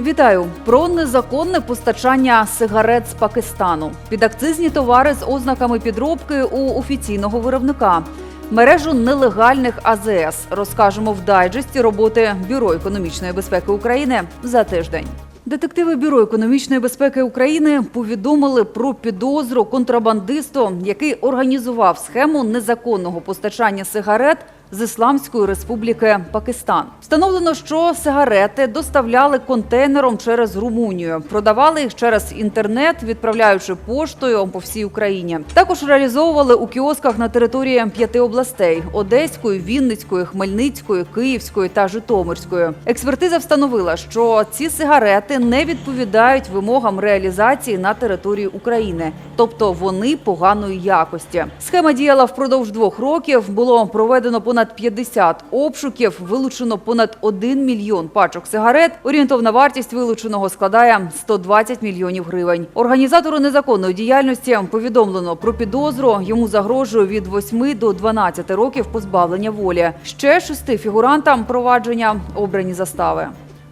Вітаю про незаконне постачання сигарет з Пакистану. Підакцизні товари з ознаками підробки у офіційного виробника. Мережу нелегальних АЗС розкажемо в дайджесті роботи Бюро економічної безпеки України за тиждень. Детективи Бюро економічної безпеки України повідомили про підозру контрабандисту, який організував схему незаконного постачання сигарет з Ісламської Республіки Пакистан. Встановлено, що сигарети доставляли контейнером через Румунію, продавали їх через інтернет, відправляючи поштою по всій Україні. Також реалізовували у кіосках на території п'яти областей: Одеської, Вінницької, Хмельницької, Київської та Житомирської. Експертиза встановила, що ці сигарети не відповідають вимогам реалізації на території України, тобто вони поганої якості. Схема діяла впродовж двох років. Було проведено понад 50 обшуків, вилучено понад 1 мільйон пачок сигарет. Орієнтовна вартість вилученого складає 120 мільйонів гривень. Організатору незаконної діяльності повідомлено про підозру. Йому загрожує від 8 до 12 років позбавлення волі. Ще шести фігурантам провадження обрані застави.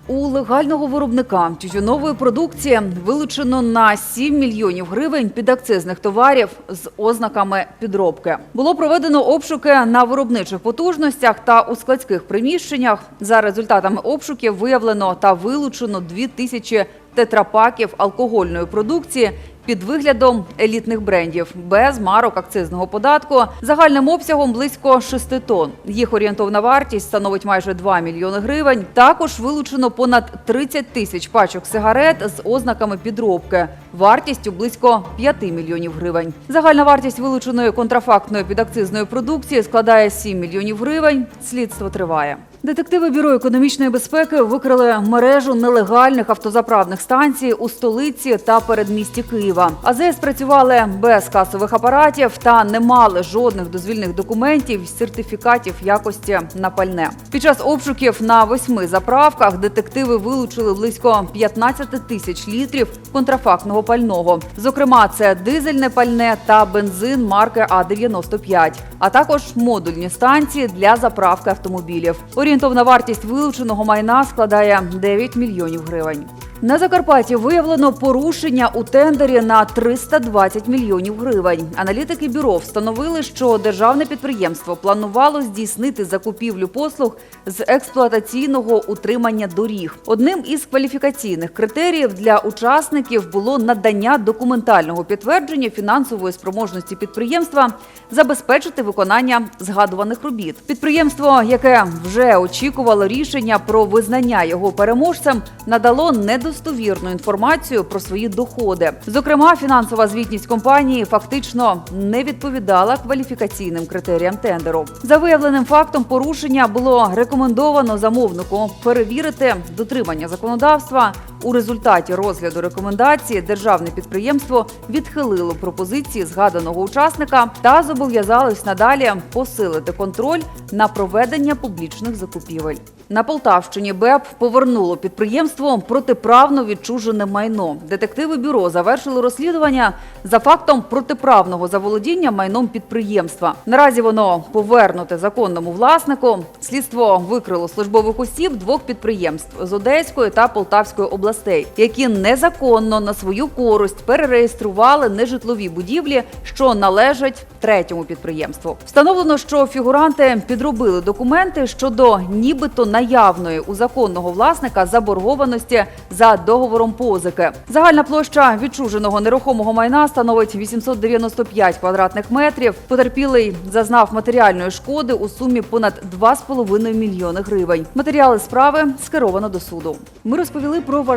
У легального виробника тютюнової продукції вилучено на 7 мільйонів гривень підакцизних товарів з ознаками підробки. Було проведено обшуки на виробничих потужностях та у складських приміщеннях. За результатами обшуків виявлено та вилучено 2 тисячі тетрапаків алкогольної продукції під виглядом елітних брендів без марок акцизного податку загальним обсягом близько 6 тонн. Їх орієнтовна вартість становить майже 2 мільйони гривень. Також вилучено понад 30 тисяч пачок сигарет з ознаками підробки вартістю близько 5 мільйонів гривень. Загальна вартість вилученої контрафактної підакцизної продукції складає 7 мільйонів гривень. Слідство триває. Детективи бюро економічної безпеки викрили мережу нелегальних автозаправних станцій у столиці та передмісті Києва. АЗС працювали без касових апаратів та не мали жодних дозвільних документів й сертифікатів якості на пальне. Під час обшуків на восьми заправках детективи вилучили близько 15 тисяч літрів контрафактного пального. Зокрема, це дизельне пальне та бензин марки А95, а також модульні станції для заправки автомобілів. Орієнтовна вартість вилученого майна складає 9 мільйонів гривень. На Закарпатті виявлено порушення у тендері на 320 мільйонів гривень. Аналітики бюро встановили, що державне підприємство планувало здійснити закупівлю послуг з експлуатаційного утримання доріг. Одним із кваліфікаційних критеріїв для учасників було надання документального підтвердження фінансової спроможності підприємства забезпечити виконання згадуваних робіт. Підприємство, яке вже очікувало рішення про визнання його переможцем, надало недостовірну інформацію про свої доходи. Зокрема, фінансова звітність компанії фактично не відповідала кваліфікаційним критеріям тендеру. За виявленим фактом порушення було рекомендовано замовнику перевірити дотримання законодавства. У результаті розгляду рекомендації державне підприємство відхилило пропозиції згаданого учасника та зобов'язалось надалі посилити контроль на проведення публічних закупівель. На Полтавщині БЕП повернуло підприємство протиправно відчужене майно. Детективи бюро завершили розслідування за фактом протиправного заволодіння майном підприємства. Наразі воно повернуте законному власнику. Слідство викрило службових осіб двох підприємств з Одеської та Полтавської областей, які незаконно на свою користь перереєстрували нежитлові будівлі, що належать третьому підприємству. Встановлено, що фігуранти підробили документи щодо нібито наявної у законного власника заборгованості за договором позики. Загальна площа відчуженого нерухомого майна становить 895 квадратних метрів. Потерпілий зазнав матеріальної шкоди у сумі понад 2,5 мільйони гривень. Матеріали справи скеровано до суду. Ми розповіли про